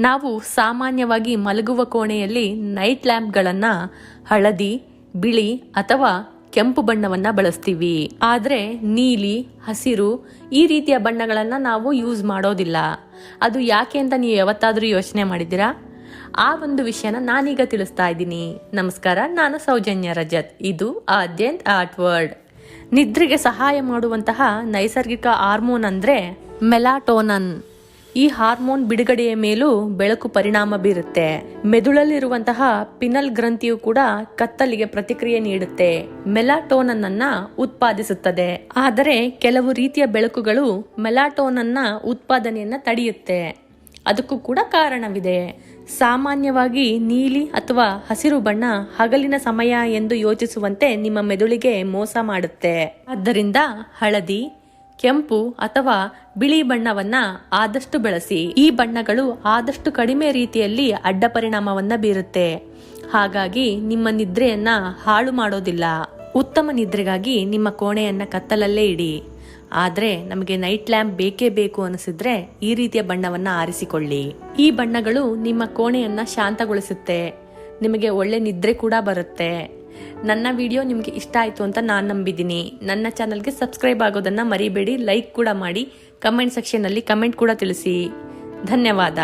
ನಾವು ಸಾಮಾನ್ಯವಾಗಿ ಮಲಗುವ ಕೋಣೆಯಲ್ಲಿ ನೈಟ್ ಲ್ಯಾಂಪ್ಗಳನ್ನು ಹಳದಿ, ಬಿಳಿ ಅಥವಾ ಕೆಂಪು ಬಣ್ಣವನ್ನ ಬಳಸ್ತೀವಿ. ಆದರೆ ನೀಲಿ, ಹಸಿರು ಈ ರೀತಿಯ ಬಣ್ಣಗಳನ್ನು ನಾವು ಯೂಸ್ ಮಾಡೋದಿಲ್ಲ. ಅದು ಯಾಕೆ ಅಂತ ನೀವು ಯಾವತ್ತಾದರೂ ಯೋಚನೆ ಮಾಡಿದ್ದೀರಾ? ಆ ಒಂದು ವಿಷಯನ ನಾನೀಗ ತಿಳಿಸ್ತಾ ಇದ್ದೀನಿ. ನಮಸ್ಕಾರ, ನಾನು ಸೌಜನ್ಯ ರಜತ್. ಇದು ಆದ್ಯಂತ್ ಆರ್ಟ್ ವರ್ಡ್ ನಿದ್ರೆಗೆ ಸಹಾಯ ಮಾಡುವಂತಹ ನೈಸರ್ಗಿಕ ಹಾರ್ಮೋನ್ ಅಂದ್ರೆ ಮೆಲಾಟೋನನ್. ಈ ಹಾರ್ಮೋನ್ ಬಿಡುಗಡೆಯ ಮೇಲೂ ಬೆಳಕು ಪರಿಣಾಮ ಬೀರುತ್ತೆ. ಮೆದುಳಲ್ಲಿರುವಂತಹ ಪಿನಲ್ ಗ್ರಂಥಿಯು ಕೂಡ ಕತ್ತಲಿಗೆ ಪ್ರತಿಕ್ರಿಯೆ ನೀಡುತ್ತೆ. ಮೆಲಾಟೋನನ್ ಉತ್ಪಾದಿಸುತ್ತದೆ. ಆದರೆ ಕೆಲವು ರೀತಿಯ ಬೆಳಕುಗಳು ಮೆಲಾಟೋನನ್ನ ಉತ್ಪಾದನೆಯನ್ನ ತಡೆಯುತ್ತೆ. ಅದಕ್ಕೂ ಕೂಡ ಕಾರಣವಿದೆ. ಸಾಮಾನ್ಯವಾಗಿ ನೀಲಿ ಅಥವಾ ಹಸಿರು ಬಣ್ಣ ಹಗಲಿನ ಸಮಯ ಎಂದು ಯೋಚಿಸುವಂತೆ ನಿಮ್ಮ ಮೆದುಳಿಗೆ ಮೋಸ ಮಾಡುತ್ತೆ. ಆದ್ದರಿಂದ ಹಳದಿ ಕೆಂಪು ಅಥವಾ ಬಿಳಿ ಬಣ್ಣವನ್ನ ಆದಷ್ಟು ಬಳಸಿ. ಈ ಬಣ್ಣಗಳು ಆದಷ್ಟು ಕಡಿಮೆ ರೀತಿಯಲ್ಲಿ ಅಡ್ಡ ಪರಿಣಾಮವನ್ನ ಬೀರುತ್ತೆ. ಹಾಗಾಗಿ ನಿಮ್ಮ ನಿದ್ರೆಯನ್ನ ಹಾಳು ಮಾಡೋದಿಲ್ಲ. ಉತ್ತಮ ನಿದ್ರೆಗಾಗಿ ನಿಮ್ಮ ಕೋಣೆಯನ್ನ ಕತ್ತಲಲ್ಲೇ ಇಡಿ. ಆದ್ರೆ ನಮಗೆ ನೈಟ್ ಲ್ಯಾಂಪ್ ಬೇಕೇ ಬೇಕು ಅನಿಸಿದ್ರೆ ಈ ರೀತಿಯ ಬಣ್ಣವನ್ನ ಆರಿಸಿಕೊಳ್ಳಿ. ಈ ಬಣ್ಣಗಳು ನಿಮ್ಮ ಕೋಣೆಯನ್ನ ಶಾಂತಗೊಳಿಸುತ್ತೆ. ನಿಮಗೆ ಒಳ್ಳೆ ನಿದ್ರೆ ಕೂಡ ಬರುತ್ತೆ. ನನ್ನ ವಿಡಿಯೋ ನಿಮಗೆ ಇಷ್ಟ ಆಯಿತು ಅಂತ ನಾನು ನಂಬಿದ್ದೀನಿ. ನನ್ನ ಚಾನಲ್ಗೆ ಸಬ್ಸ್ಕ್ರೈಬ್ ಆಗೋದನ್ನು ಮರಿಬೇಡಿ, ಲೈಕ್ ಕೂಡ ಮಾಡಿ, ಕಮೆಂಟ್ ಸೆಕ್ಷನಲ್ಲಿ ಕಮೆಂಟ್ ಕೂಡ ತಿಳಿಸಿ. ಧನ್ಯವಾದ.